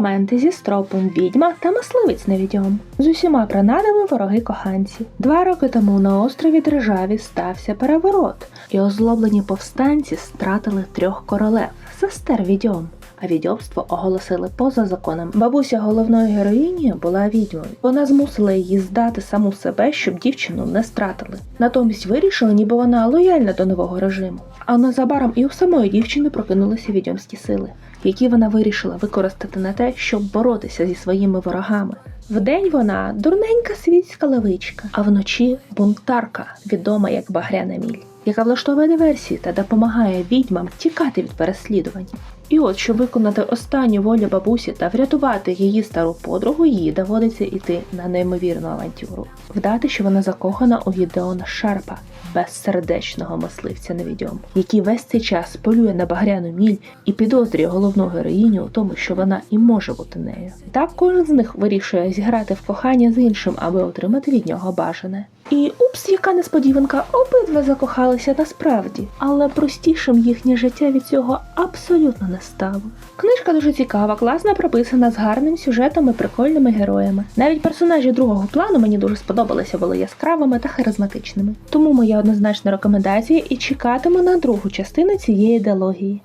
некроманти зі стропом відьма та мисливець невідьом. З усіма принадами вороги коханці. Два роки тому на острові Державі стався переворот, і озлоблені повстанці стратили трьох королев, сестер відьом. А відьомство оголосили поза законом. Бабуся головної героїні була відьмою. Вона змусила її здати саму себе, щоб дівчину не стратили. Натомість вирішила, ніби вона лояльна до нового режиму. А незабаром і у самої дівчини прокинулися відьомські сили, які вона вирішила використати на те, щоб боротися зі своїми ворогами. Вдень вона дурненька світська левичка, а вночі бунтарка, відома як Багряна Міль, яка влаштовує диверсії та допомагає відьмам тікати від переслідувань. І от, щоб виконати останню волю бабусі та врятувати її стару подругу, їй доводиться йти на неймовірну авантюру. Вдати, що вона закохана у Гідеона Шарпа, безсердечного мисливця невідьом, який весь цей час полює на багряну міль і підозрює головну героїню у тому, що вона і може бути нею. Так кожен з них вирішує зіграти в кохання з іншим, аби отримати від нього бажане. І упс, яка несподіванка, обидва закохалися насправді, але простішим їхнє життя від цього абсолютно не стало. Книжка дуже цікава, класно прописана з гарним сюжетом і прикольними героями. Навіть персонажі другого плану мені дуже сподобалися, були яскравими та харизматичними. Тому моя однозначна рекомендація і чекатиму на другу частину цієї діалогії.